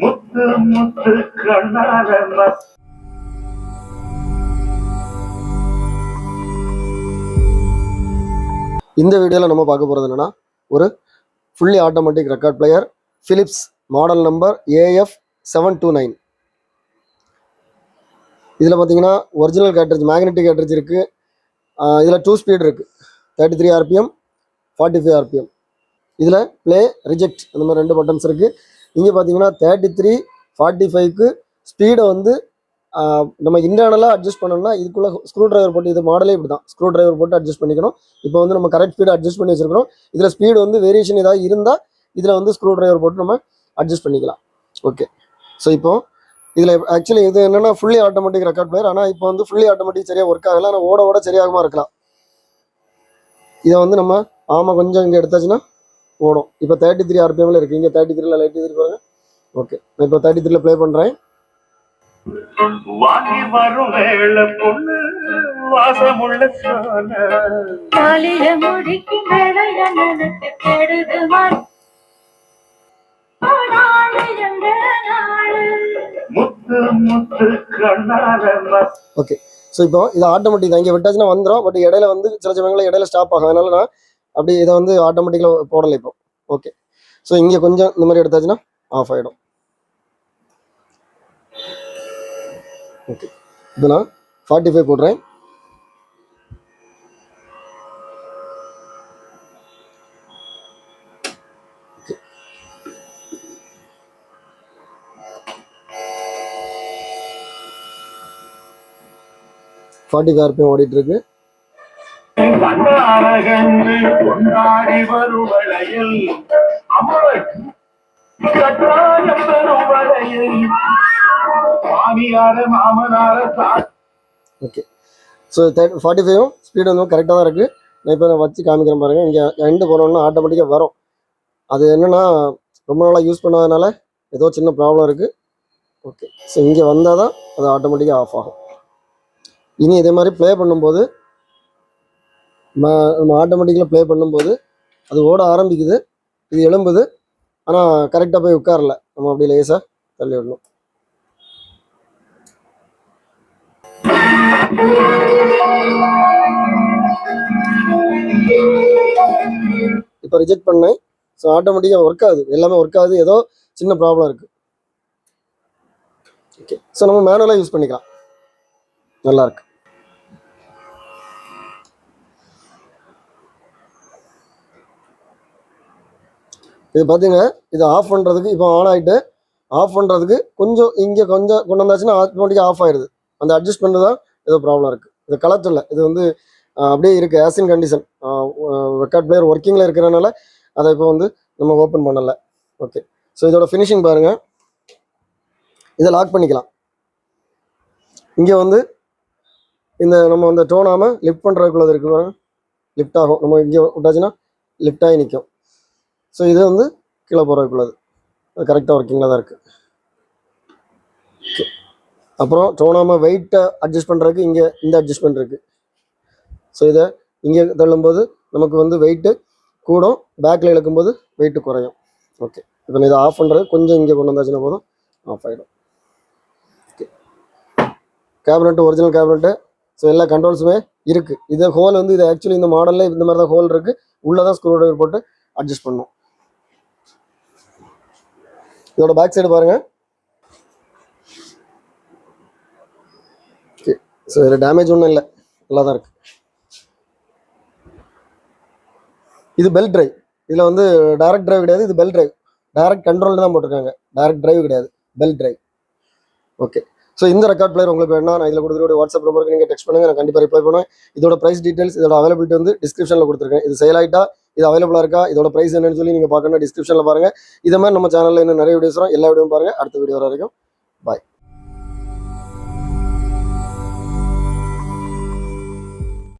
முத்து முத்து கண்ணால இந்த வீடியோவில் நம்ம பார்க்க போகிறது என்னன்னா ஒரு fully automatic record player Philips model number AF seven two nine இதில் பார்த்தீங்கன்னா ஒரிஜினல் கேட்ரேஜ் மேக்னெட்டிக் கேட்ரேஜ் இருக்குது இதில் டூ ஸ்பீட் இருக்குது thirty three RPM forty five RPM இதில் ப்ளே ரிஜெக்ட் அந்த மாதிரி ரெண்டு பட்டன்ஸ் இருக்குது இங்கே பார்த்தீங்கன்னா தேர்ட்டி த்ரீ ஃபார்ட்டி ஃபைவ்க்கு ஸ்பீடை வந்து நம்ம இன்டர்னலாக அட்ஜஸ்ட் பண்ணோம்னா இதுக்குள்ளே ஸ்க்ரூ டிரைவர் போட்டு இது மாடலே இப்படி தான் ஸ்க்ரூ டிரைவர் போட்டு அட்ஜஸ்ட் பண்ணிக்கணும். இப்போ வந்து நம்ம கரெக்ட் ஸ்பீடு அட்ஜஸ்ட் பண்ணி வச்சிருக்கிறோம். இதில் ஸ்பீடு வந்து வேரியேஷன் ஏதாவது இருந்தால் இதில் வந்து ஸ்க்ரூ டிரைவர் போட்டு நம்ம அட்ஜஸ்ட் பண்ணிக்கலாம். ஓகே ஸோ இப்போ இதில் ஆக்சுவலி இது என்னென்னா ஃபுல்லி ஆட்டோமேட்டிக் ரெக்கார்ட் பிளேயர் ஆனால் இப்போ வந்து ஃபுல்லி ஆட்டோமேட்டிக் சரியாக ஒர்க் ஆகலாம் ஆனால் ஓட ஓட சரியாகமா இருக்கலாம். இதை வந்து நம்ம ஆமாம் கொஞ்சம் இங்கே எடுத்தாச்சுன்னா ஓடும். இப்போ தேர்ட்டி த்ரீ ஆர்பிஎம்ல இருக்குது இங்கே தேர்ட்டி த்ரீல லைட் த்ரீ பாருங்க ஓகே நான் இப்போ தேர்ட்டி த்ரீல ப்ளே பண்ணுறேன் ஓகே ஸோ இப்போ இது ஆட்டோமேட்டிக் தான். இங்கே விட்டாச்சுன்னா வந்துடும் பட் இடையில வந்து சில சமயங்களில் இடையில ஸ்டாப் ஆகும். அதனால நான் அப்படி இதை வந்து ஆட்டோமேட்டிக்கலாக போடலை இப்போ. ஓகே ஸோ இங்கே கொஞ்சம் இந்த மாதிரி எடுத்தாச்சுன்னா ஆஃப் ஆகிடும் ஓகே இது நான் ஃபார்ட்டி ஃபைவ் போடுறேன். ஃபார்ட்டி ஃபைவ் ஆர்பிஎம் ஓடிட்டு இருக்கு. கண்ணாரகன்று கொண்டாடி வருவளையில் வளையல் கட்டாயம் மாமியார மாமனார ஓகே ஸோ தேர்ட் ஃபார்ட்டி ஃபைவும் ஸ்பீடு வந்து கரெக்டாக தான் இருக்குது நான் இப்போ நான் வச்சு காமிக்கிறேன் பாருங்க. இங்கே எண்டு போனோம்னா ஆட்டோமேட்டிக்காக வரும். அது என்னென்னா ரொம்ப நாளாக யூஸ் பண்ணாதனால ஏதோ சின்ன ப்ராப்ளம் இருக்குது ஓகே ஸோ இங்கே வந்தால் தான் அது ஆட்டோமேட்டிக்காக ஆஃப் ஆகும். இனி இதே மாதிரி ப்ளே பண்ணும்போது நம்ம நம்ம ப்ளே பண்ணும்போது அது ஓட ஆரம்பிக்குது. இது எழும்புது. ஆனால் கரெக்டாக போய் உட்காரல. நம்ம அப்படி லேசாக தள்ளி விடணும். இப்போ ரிஜெக்ட் பண்ணேன். ஸோ ஆட்டோமேட்டிக்காக ஒர்க் ஆகுது. எல்லாமே ஒர்க் ஆகுது. ஏதோ சின்ன ப்ராப்ளம் இருக்குது ஓகே ஸோ நம்ம மேனுவலாக யூஸ் பண்ணிக்கலாம். நல்லா இது பார்த்தீங்க இது ஆஃப் பண்ணுறதுக்கு இப்போ ஆன் ஆகிட்டு ஆஃப் பண்ணுறதுக்கு கொஞ்சம் இங்கே கொஞ்சம் கொண்டு வந்தாச்சுன்னா ஆட்டோமேட்டிக்காக ஆஃப் ஆயிடுது அந்த அட்ஜஸ்ட் அட்ஜஸ்ட்மெண்ட் தான் ஏதோ ப்ராப்ளம் இருக்குது இது கலர் இது வந்து அப்படியே இருக்குது ஆசின் கண்டிஷன் ரெக்கார்ட் பிளேயர் ஒர்க்கிங்கில் இருக்கிறனால அதை இப்போ வந்து நம்ம ஓப்பன் பண்ணலை. ஓகே ஸோ இதோட ஃபினிஷிங் பாருங்கள் இதை லாக் பண்ணிக்கலாம். இங்கே வந்து இந்த நம்ம வந்து டோனாமல் லிஃப்ட் பண்ணுறதுக்குள்ளது இருக்கு பாருங்கள் லிஃப்ட் ஆகும். நம்ம இங்கே விட்டாச்சுன்னா லிஃப்ட் ஆகி நிற்கும் ஸோ இது வந்து கீழே போகிறதுக்குள்ளது அது கரெக்டாக ஒர்க்கிங்கில் தான் இருக்குது அப்புறம் தோணாமல் வெயிட்டை அட்ஜஸ்ட் பண்ணுறதுக்கு இங்கே இந்த அட்ஜஸ்ட்மெண்ட் இருக்குது ஸோ இதை இங்கே தள்ளும்போது நமக்கு வந்து வெயிட்டு கூடும். பேக்கில் இழுக்கும்போது வெயிட்டு குறையும். ஓகே இப்போ இதை ஆஃப் பண்ணுறது கொஞ்சம் இங்கே கொண்டு வந்தாச்சுன்னா போதும். ஆஃப் ஆகிடும் okay cabinet original cabinet so எல்லா கண்ட்ரோல்ஸுமே இருக்குது இது ஹோல் வந்து இது ஆக்சுவலி இந்த மாடலில் இந்த மாதிரி தான் ஹோல் இருக்குது உள்ளே தான் ஸ்க்ரூ ட்ரைவர் போட்டு அட்ஜஸ்ட் பண்ணும் இதோட பேக் சைடு பாருங்கள் ஓகே ஸோ இதில் டேமேஜ் ஒன்றும் இல்லை. நல்லா தான் இருக்குது இது பெல் டிரைவ் இதில் வந்து டைரக்ட் டிரைவ் கிடையாது. இது பெல் டிரைவ் டைரக்ட் கண்ட்ரோல் தான் போட்டிருக்காங்க. டைரக்ட் டிரைவ் கிடையாது. பெல் டிரைவ் ஓகே ஸோ இந்த ரெக்கார்ட் பிளேயர் உங்களுக்கு வேணா நான் இதில் கொடுத்துருக்க வாட்ஸ்அப் நம்பருக்கு நீங்கள் டெக்ஸ்ட் பண்ணுங்க. நான் கண்டிப்பாக ரிப்ளை பண்ணுவேன். இதோட ப்ரைஸ் டீட்டெயில்ஸ் இதோட அவைலபிலிட்டி வந்து டிஸ்கிரிப்ஷனில் கொடுத்துருக்கேன். இது செயலாயிட்டா இது அவைலபிளாக இருக்கா? இதோட ப்ரைஸ் என்னன்னு சொல்லி நீங்கள் பார்க்கணும் டிஸ்கிரிப்ஷனில் பாருங்கள் இதை மாதிரி நம்ம சேனலில் இன்னும் நிறைய வீடியோஸ் வரும். எல்லா வீடியோவும் பாருங்கள் அடுத்த வீடியோ வரைக்கும் பாய்